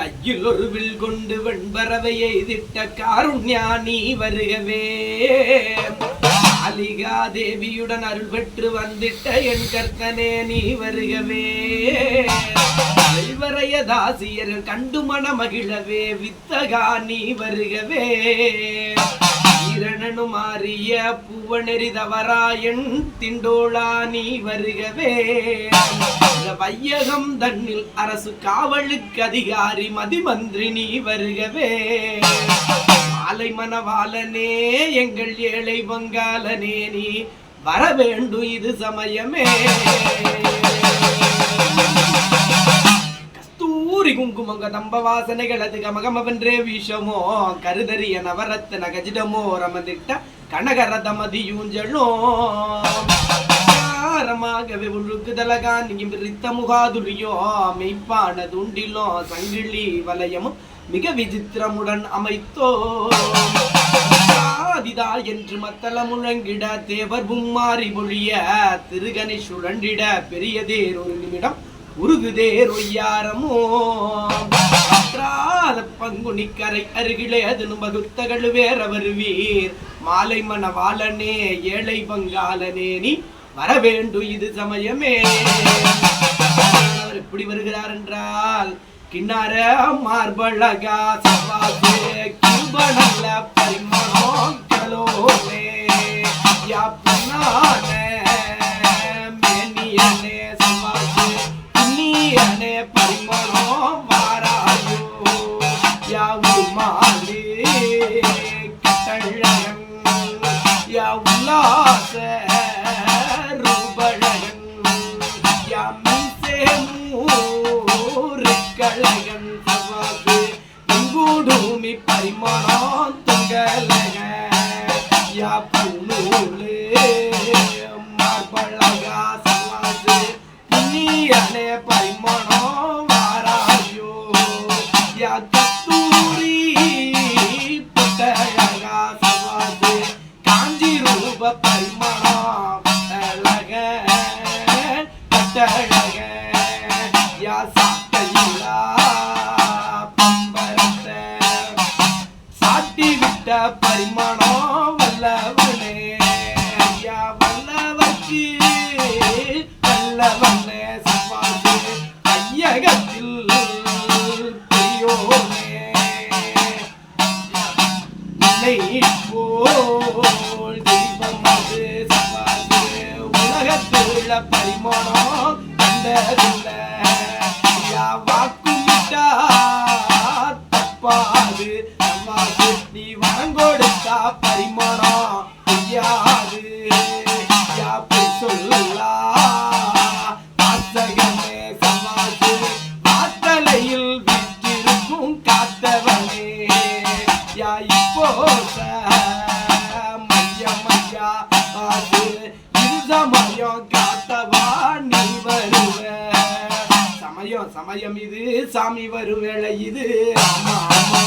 கையில் ஒரு வில் கொண்டு வெண்பறவை எய்திட்ட காருண்யா நீ வருகவே. அலிகா தேவியுடன் அருள் பெற்று வந்திட்ட என் கர்த்தனே நீ வருகவே. கல்வரைய தாசியர்கள் கண்டு மன மகிழவே வித்தகா நீ வருகவே. ஈரணனு மாறிய பூவனெறிதவராயன் திண்டோளா நீ வருகவே வையகம் தன்னில் அரசு காவலுக்கு அதிகாரி மதிமந்திரி நீ வருகவே மாலை மனவாளனே எங்கள் ஏழை வங்காளனே நீ வர வேண்டும் இது சமயமே. கஸ்தூரி குங்குமங்க தம்ப வாசனைகள் அது கமகமவென்றே விஷமோ. கருதறிய நவரத்தன கஜிடமோ ரமதிட்ட கனகரதமதியூஞ்சலோ. சாரமாகவே உழுக்குதலகா நீங்க விரித்த முகாதுரியோ மெய்ப்பான துண்டிலோ சங்கிலி வலயமும் மிக விசித்திரமுடன் அமைத்தோ. ஆதிதா என்று மத்தள முழங்கிட தேவர் பும்மாரி மொழிய திருகணேஷ் சுழண்டிட பெரியதேர் ஒரு நிமிடம் உருகுதேர் ஒய்யாரமோ பற்றாத பங்குனிக்கரை அருகிலே அது பகுத்தகள் வேற வருவீர் மாலை மணவாளனே ஏழை பங்காளனே நீ வர வேண்டும் இது சமயமே. அவர் எப்படி வருகிறார் என்றால் கிண்ணார மார்பழகா சவாசே பரிமாணம் தொங்கலக யா புனூலே மார்பழகா சவாசு புண்ணியனே பரிமாணம் ரூப பரிமாணம் அழக கட்டழக யா சாட்டையிலா பம்பரத்தை சாட்டி விட்ட பரிமாணம் வல்லவனே ஐயா வல்லவர்க்கு வல்லவனே சவாசு ஐயகத்தில் பெரியோனே. இல்லை உலகத்துள்ள பரிமாணம் கண்டதில்லை. யா வாக்குமிட்டா தப்பாது. நீ வரங்கொடுத்தா பரிமாணம். ஐயா சமயம் சமயம் இது சாமி வருவேளை இது. ஆமா ஆமா